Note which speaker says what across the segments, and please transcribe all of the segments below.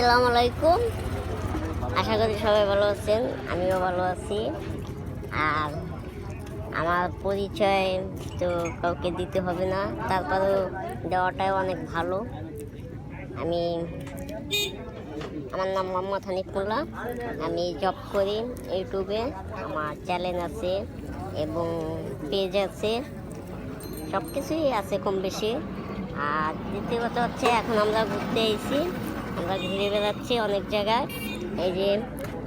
Speaker 1: আসসালামু আলাইকুম। আশা করি সবাই ভালো আছেন, আমিও ভালো আছি। আর আমার পরিচয় তো কাউকে দিতে হবে না, তারপরেও দেওয়াটাই অনেক ভালো। আমি, আমার নাম মোহাম্মদ হানিফুল্লাহ। আমি জব করি ইউটিউবে, আমার চ্যানেল আছে এবং পেজ আছে। সব কিছুই আছে কম বেশি আর দ্বিতীয় কথা হচ্ছে, এখন আমরা ঘুরতে এসেছি। আমরা ঘুরে বেড়াচ্ছি অনেক জায়গায়। এই যে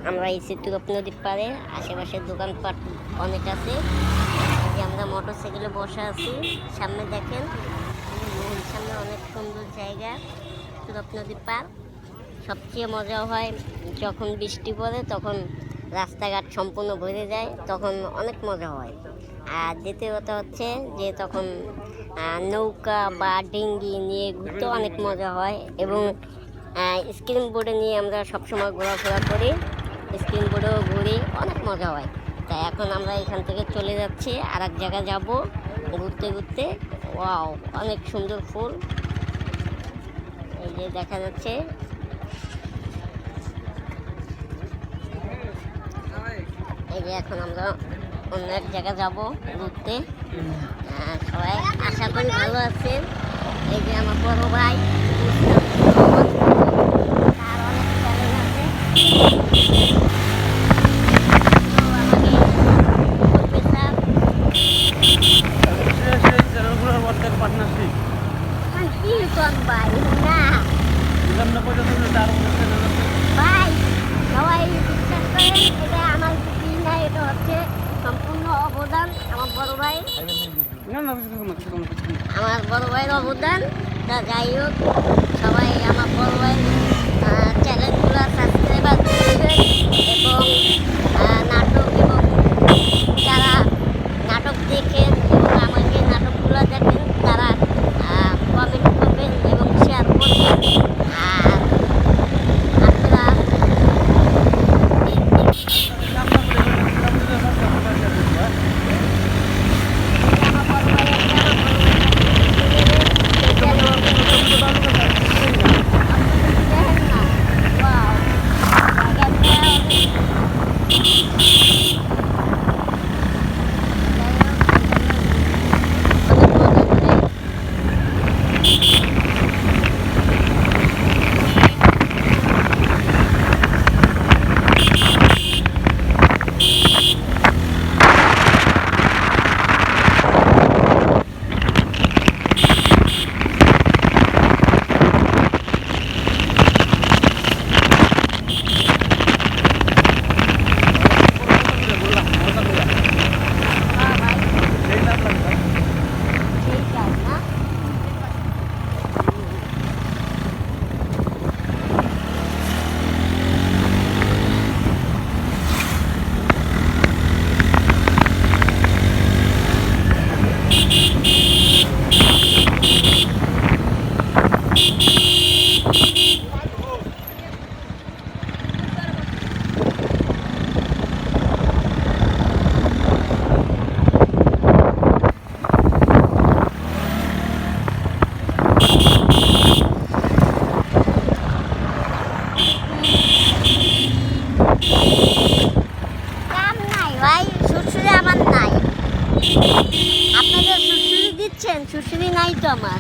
Speaker 1: আমরা এই তুরপ নদীর পাড়ে আশেপাশে দোকানপাট অনেক আছে। আমরা মোটর সাইকেলে বসে আছি। সামনে দেখেন সামনে অনেক সুন্দর জায়গা তুরপ নদীর পাড়। সবচেয়ে মজা হয়, যখন বৃষ্টি পড়ে তখন রাস্তাঘাট সম্পূর্ণ ভরে যায়, তখন অনেক মজা হয়। আর দ্বিতীয় কথা হচ্ছে যে তখন নৌকা বা ডিঙ্গি নিয়ে ঘুরতে অনেক মজা হয় এবং স্ক্রিন বোর্ডে নিয়ে আমরা সবসময় ঘোরাফেরা করি। স্ক্রিন বোর্ডেও ঘুরি, অনেক মজা হয়। তাই এখন আমরা এখান থেকে চলে যাচ্ছি আর এক জায়গায় যাব, ঘুরতে ঘুরতে। ওয়াও, অনেক সুন্দর ফুল। এই যে দেখা যাচ্ছে। এই যে এখন আমরা অন্য এক জায়গায় যাব, ঘুরতে। সবাই আশা করি ভালো আছেন। এই যে আমার বড় ভাই আমার বড় ভাইয়ের অবদান তা
Speaker 2: যাই
Speaker 1: হোক সবাই আমার বড়
Speaker 2: ভাইয়ের চ্যানেলগুলো সাবস্ক্রাইবার করবেন এবং আপনাদের
Speaker 1: সুশ্রী দিচ্ছেন সুশ্রী নাই তো আমার।